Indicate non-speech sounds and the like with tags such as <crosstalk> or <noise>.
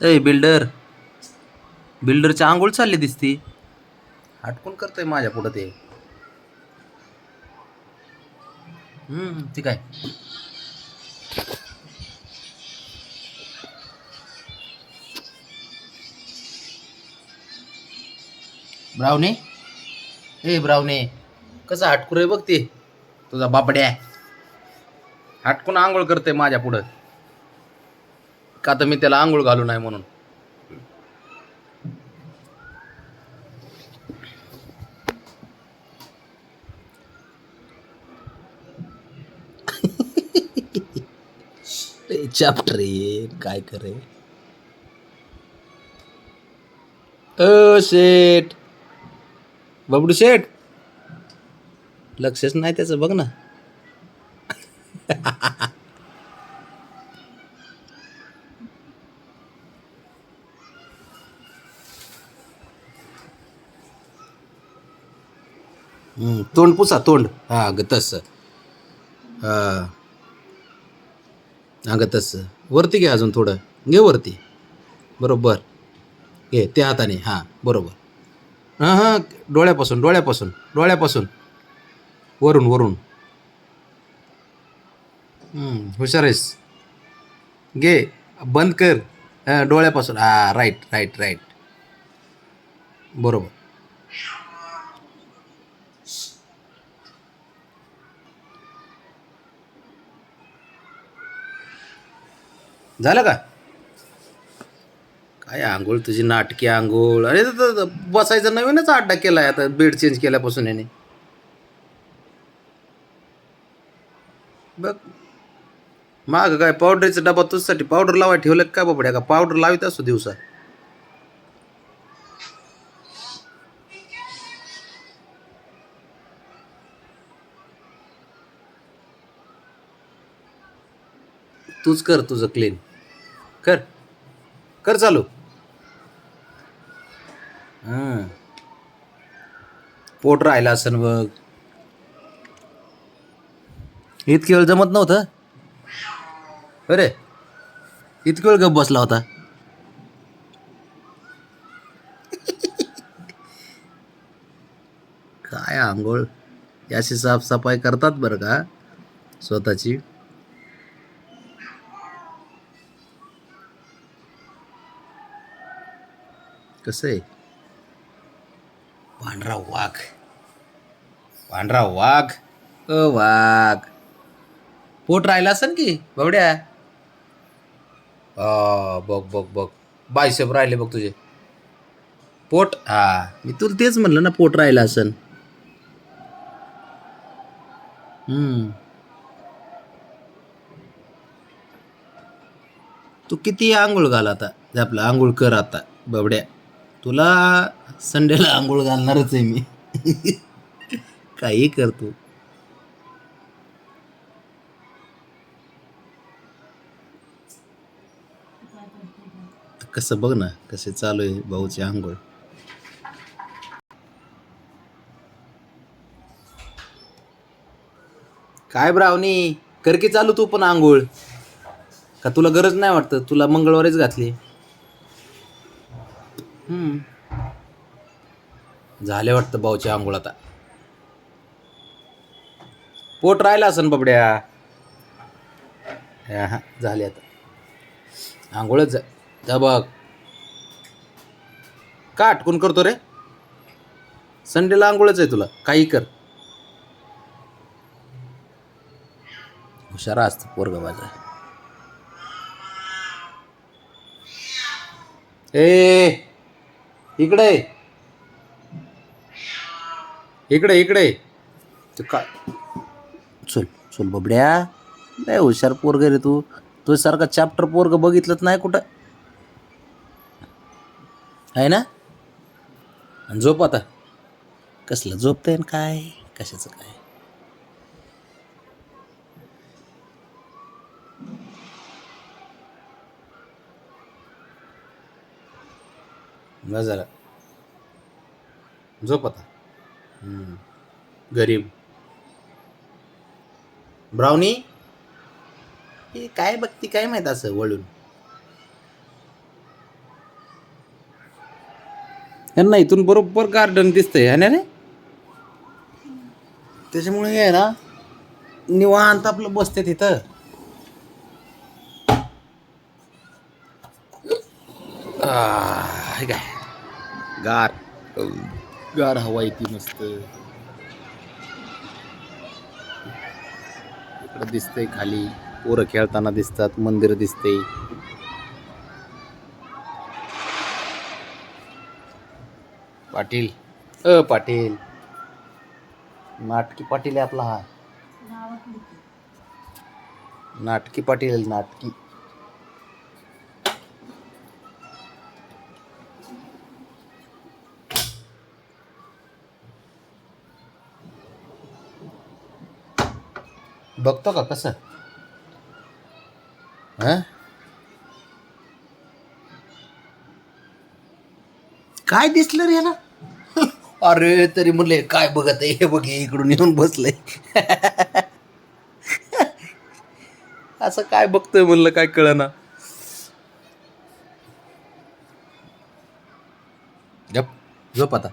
ए builder. बिल्डरची आंघोळ चालली दिसती. हटकून करतोय माझ्या पुढं ते. हम्म ठीक आहे ब्रावणे ए ब्रावणे कसं हटकून आहे बघ ते. तुझा बापड्या हटकून आंघोळ करते माझ्या पुढं. का तर मी त्याला आंघोळ घालू नाही म्हणून. चॅप्टर काय करे? अ शेट बबडू शेट लक्षच नाही त्याचं बघ ना. <laughs> तोंड पुसा तोंड. हां ग तसं. हां. अगं तसं. वरती घे अजून थोडं. घे वरती. बरोबर. घे त्या हाताने हां बरोबर. हां हां डोळ्यापासून डोळ्यापासून डोळ्यापासून. वरून वरून. हुशार आहेस. घे बंद कर. हां डोळ्यापासून. हां राईट राईट राईट बरोबर. झालं का? काय आंघोळ तुझी नाटकी आंघोळ. अरे तर- तर- नवीनच अड्डा केलाय आता बेड चेंज केल्यापासून याने. बघ माग काय पावडरचा डबा तुझ्यासाठी पावडर लावाय ठेवलं का बाबड्या? का पावडर लावित असतो दिवसा? तूच कर तुझं क्लीन कर. कर चालू. हां. पोट राहिला असन बघ. इतकी वेळ जमत नव्हतं? अरे इतकी वेळ गप बसला होता? काय आंघोळ? याची साफसफाई करतात बरं का? स्वतःची. कसं आहे? पांढरा वाघ. पांढरा वाघ? अ वाघ. पोट राहिला असेल की बघड्या बघ बघ बघ. बायसेप राहिले बघ तुझे. पोट? हा. मी तुला तेच म्हणलं ना पोट राहिला असन. हम्म. तू किती आंघोळ घाल आता? आपलं आंघोळ कर आता बबड्या. तुला संडेला आंघोळ घालणारच आहे मी. काही करतो कसं बघ ना कसे चालू आहे भाऊची आंघोळ. काय ब्रावनी कर की चालू तू पण आंघोळ. का तुला गरज नाही वाटत? तुला मंगळवारीच घातली. झाले वाटतं भाऊची आंघोळ आता. पोट राहिला असन बबड्या. हा झाले आता. आंघोळच जा जा बघ. का आटकून करतो रे? संडेला आंघोळच आहे तुला. काही कर. हुशारा असतं पोरग माझा. ए! इकडे इकडे इकडे. ते काय चल चल बबड्या. लय हुशार पोरग रे तू. तू सारखा चॅप्टर पोरग बघितलंच नाही कुठं? आहे ना? आणि झोप आता. कसलं झोपतंय न काय? कशाचं काय? झालं झोप आता. गरीब. ब्राउनी? हे काय बघती काय माहीत असं वळून? यांना इथून बरोबर गार्डन दिसतंय है ना रे? त्याच्यामुळे हे आहे ना निवांत आपलं बसते तिथं. आह, हे काय? गार. गार हवा येते मस्त. इकडं दिसतंय खाली. पोरं खेळताना दिसतात मंदिर दिसते पाटील. अ पाटील. नाटकी पाटील आहे आपला हा. नाटकी पाटील नाटकी. बघतो का कसं? हं? काय दिसलं रे याला? <laughs> अरे तरी म्हणले काय बघत आहे? हे बघ इकडून येऊन बसलंय. <laughs> असं काय बघतोय म्हणलं काय कळना. गप झोप आता.